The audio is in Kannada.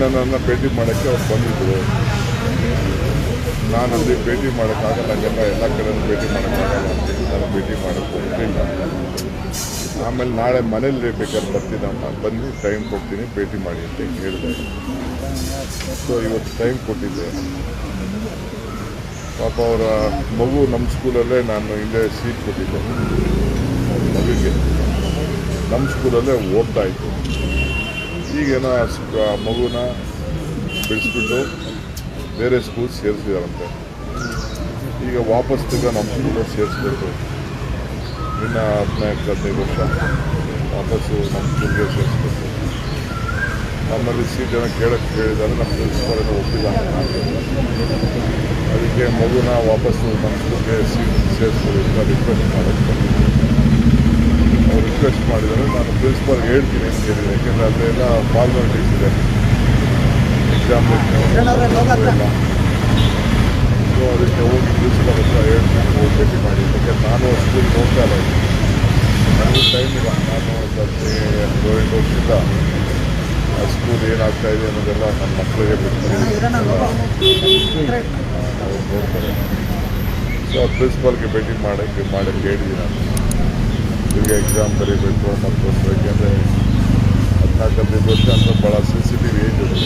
ನನ್ನನ್ನು ಭೇಟಿ ಮಾಡೋಕ್ಕೆ ಅವ್ರು ಬಂದಿದ್ದರು ನಾನು ಅಲ್ಲಿ ಭೇಟಿ ಮಾಡೋಕ್ಕಾಗಲ್ಲ ಎಲ್ಲ ಎಲ್ಲ ಕಡೆಯೂ ಭೇಟಿ ಮಾಡೋಕ್ಕಾಗಲ್ಲ ಅಂತ ನಾನು ಭೇಟಿ ಮಾಡೋಕ್ಕೆ ಹೋಗ್ತಿಲ್ಲ ಆಮೇಲೆ ನಾಳೆ ಮನೇಲಿ ಬೇಕಾದ್ರೆ ಬರ್ತೀನಮ್ಮ. ಬಂದು ಟೈಮ್ ಕೊಡ್ತೀನಿ, ಭೇಟಿ ಮಾಡಿ ಅಂತ ಹೇಳಿದೆ. ಸೊ ಇವತ್ತು ಟೈಮ್ ಕೊಟ್ಟಿದ್ದೆ. ಪಾಪ ಅವರ ಮಗು ನಮ್ಮ ಸ್ಕೂಲಲ್ಲೇ ನಾನು ಹಿಂದೆ ಸೀಟ್ ಕೊಟ್ಟಿದ್ದೆ. ಮಗುಗೆ. ನಮ್ಮ ಸ್ಕೂಲಲ್ಲೇ ಓದ್ತಾ ಇತ್ತು ಈಗೇನೋ ಆ ಮಗುನ ಬಿಡಿಸ್ಬಿಟ್ಟು ಬೇರೆ ಸ್ಕೂಲ್ ಸೇರಿಸಿದಾರಂತೆ. ಈಗ ವಾಪಸ್ ತಿರ್ಗ ನಮ್ಮ ಸ್ಕೂಲಲ್ಲಿ ಸೇರಿಸ್ಬೇಕು. ಇನ್ನು ಹದಿನೈದು ಹದಿನೈದು ವರ್ಷ. ವಾಪಸ್ಸು ನಮ್ಮ ಸ್ಕೂಲ್ಗೆ ಸೇರಿಸ್ಬೇಕು. ನಮ್ಮಲ್ಲಿ ಸಿ ಜನ ಕೇಳಕ್ಕೆ ಕೇಳಿದ್ದಾರೆ ನಮ್ಮ ಪ್ರಿನ್ಸಿಪಾಲಿನ ಒಪ್ಪಿಲ್ಲ ಅದಕ್ಕೆ ಮಗುನ ವಾಪಸ್ಸು ನಮ್ಮ ಸ್ಕೂಲ್ಗೆ ಸೀಟ್ ಸೇರಿಸ್ಬೋದು ಅಂತ ರಿಕ್ವೆಸ್ಟ್ ರಿಕ್ವೆಸ್ಟ್ ಪ್ರಿನ್ಸಿಪಾಲ್ಗೆ ಹೇಳ್ತೀನಿ ಅಂತ ಹೇಳಿದೆ ಯಾಕೆಂದರೆ ಅದೆಲ್ಲ ಫಾರ್ಮಾಲಿಟೀಸ್ ಇದೆ ಎಕ್ಸಾಮ್ ಸೊ ಅದಕ್ಕೆ ಹೋಗಿ ಪ್ರಿನ್ಸಿಪಲ್ ಹತ್ರ ಹೇಳ್ತೀನಿ ಹೋಗಿ ಭೇಟಿ ಮಾಡಿ ಯಾಕೆ ನಾನು ಸ್ಕೂಲ್ ನೋಡ್ತಾ ಇಲ್ಲ ನನಗೂ ಟೈಮ್ ಇಲ್ಲ ನಾನು ಒಂದು ಹತ್ತು ಏಳೆಂಟು ವರ್ಷದಿಂದ ಆ ಸ್ಕೂಲ್ ಏನಾಗ್ತಾ ಇದೆ ಅನ್ನೋದೆಲ್ಲ ನನ್ನ ಮಕ್ಕಳಿಗೆ ಬಿಟ್ಟು ಅವ್ರು ನೋಡ್ತಾರೆ ಸೊ ಪ್ರಿನ್ಸಿಪಾಲ್ಗೆ ಭೇಟಿ ಮಾಡೋಕ್ಕೆ ಮಾಡೋಕ್ಕೆ ಹೇಳಿದ್ದೀನಿ ನಾನು ತಿರ್ಗಿ ಎಕ್ಸಾಮ್ ಬರೀಬೇಕು ಮತ್ತೊಂದು ಯಾಕೆಂದರೆ ಹದಿನಾಲ್ಕು ಹದಿನೈದು ವರ್ಷ ಅಂತ ಭಾಳ ಸೆನ್ಸಿಟಿವ್ ಏಜ್ ಇದೆ